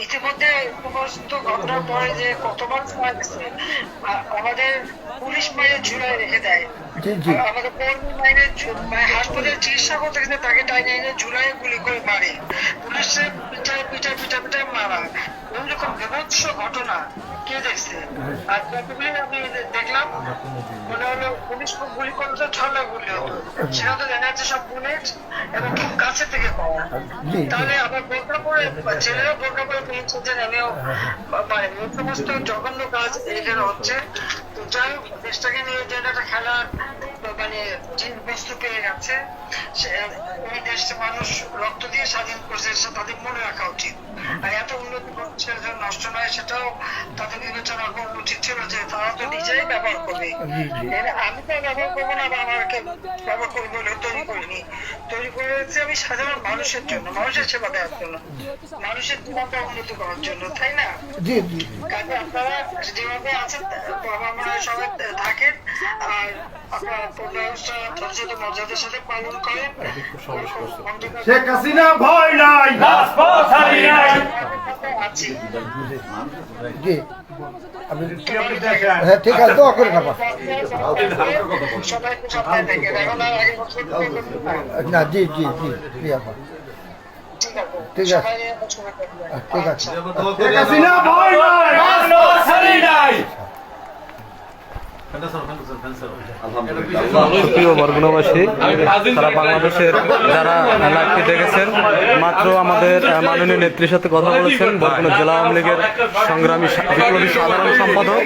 ইতিমধ্যে সমস্ত ঘটনার পরে যে কতবার আমাদের পুলিশ মাইনে ঝুলাই রেখে দেয়। আমাদের কর্মী মাইনে মানে হাসপাতালে চিকিৎসা করতে গেছে তাকে টাইনে এনে ঝুলাই গুলি করে মারে। পুলিশের পিঠায় পিঠা পিঠা পিঠা মারা। এরকম বিভৎস ঘটনা। কে দেখছে? আর কতগুলি আমি দেখলাম, মনে হলো গুলি করলে তো গুলি হতো সেটা তো যাচ্ছে সব বুলেট এবং খুব কাছে থেকে জি তাহলে বোরকা পরে ছেলেরা বোরকা পরে পেয়েছে যে আমিও মানে সমস্ত জঘন্য কাজ এখানে হচ্ছে। তো যাই হোক, দেশটাকে নিয়ে যে একটা খেলার মানে বস্তু পেয়ে গেছে। এই মানুষ রক্ত দিয়ে স্বাধীন করেছে, সেটা তাদের মনে রাখা উচিত। আর এত উন্নতি করছে নষ্ট নয় সেটাও তাদের বিবেচনা করা উচিত ছিল যে তারা তো নিজেই ব্যবহার করবে। আমি তো ব্যবহার করব না বা আমাকে ব্যবহার করব বলে তৈরি করিনি। তৈরি করেছি আমি সাধারণ মানুষের জন্য মানুষের সেবা দেওয়ার জন্য মানুষের জীবনটা উন্নতি করার জন্য তাই না? কাজে আপনারা যেভাবে আছেন বাবা মারা সবাই থাকেন আর আপনারা ব্যবস্থা যথাযথ মর্যাদার সাথে পালন করেন। শেখ হাসিনা ভয় নাই। রাজপথ ছাড়ি নাই। আছি জি। আপনি হ্যাঁ ঠিক আছে দোয়া করে খাবা সবাই সাবধানে থাকেন এখন আর আগে বছর না জি জি জি জি আপা। ঠিক আছে। ঠিক আছে। ঠিক আছে প্রিয় বাংলাদেশের যারা দেখেছেন, মাত্র আমাদের নেত্রীর সাথে কথা বলেছেন লীগের সংগ্রামী বিপ্লবী সাধারণ সম্পাদক।